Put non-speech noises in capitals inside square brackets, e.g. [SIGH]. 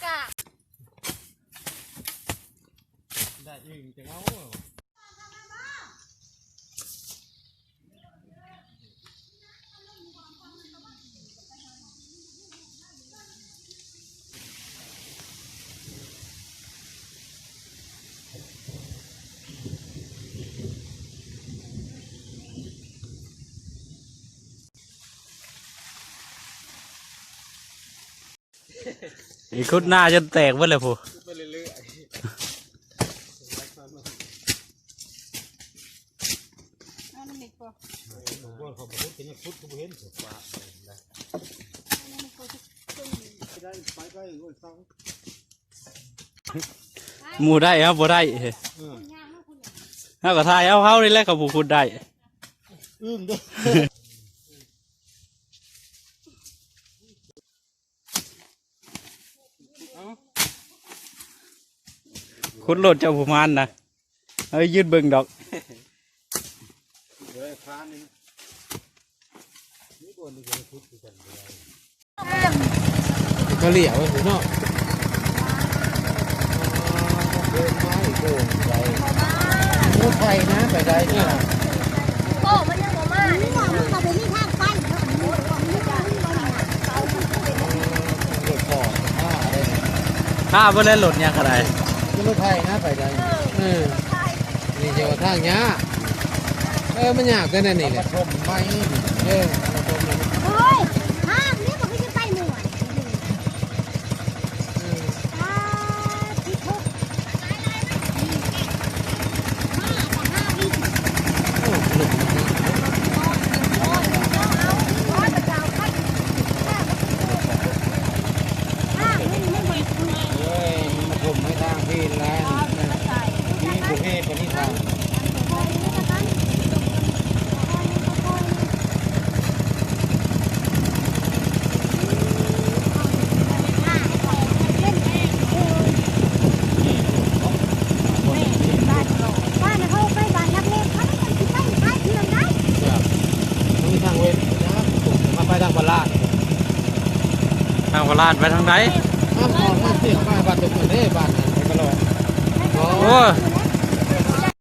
cả đại yên tiếng áo rồi. [LAUGHS] อีกคุดหน้าจนแตกหมดเลยผู้ไปเรื่อยเอาน้ำมิกบ่ๆผมว่าเขาบอกว่าเป็นพุทธเขาเห็นสุดว่าเอาน้ำมิกบ่ที่ต้นนี้ได้ไปไปโอ้ยสองหมูได้ครับบ่ได้เออคุณย่างเนาะคุณย่างถ้าก็ทายเอาเฮานี่แหละกับผู้คุดได้ อึ้งด้ว ยคุดโลดเจ้าผู้มานนะเอ้ยยืดเบิ่งดอกเดี๋ยวค้านนี่นี่ก่อนนี่ก็พุทธกันเลยก็เหลี่ยวไปเนาะเดินไม้โด่งใจรถไฟนะไปได้เนี่ยโอ้มันยังบ่มานี่ว่ามันก็เป็นที่ทางไปเนาะมันบ่มีทางไปน่ะเอาไปเป็นรถก่อนผ้าอะไรเนี่ยถ้าบ่ได้ โหลดเนี่ยงก็ได้รถไฟนะไปได้เออนี่เจ้าทางยาเออมันยากกันนะนี่แหละชมไม่เออมาชมเลย เฮ้ยทางนี้บ่คือจะไปหน่วย เออ อ่าที่ทุกห้าต่อห้าวิ โอ้หลุด โอ้ยเอาเอาร้อยประเจ้าคัดห้านี่ไม่บ่คุย เฮ้ยมันมาชมให้ทางพี่แล้ว เอา นี่ ไปใส่ นี่ประเภทปณิธาน คอยนี่ละกันคอยนี่ก็คอย บ้านเขาไปบ้านนักเล่นเขาต้องไปขายเพื่อนได้ครับมันมีทางเว้นะครับผมาไปทางบาลาดทางโคราชไปทางไหนห้ามาเสียงมาบ้านตรงนี้บ้านนั้นไปตลอดโอ้แล้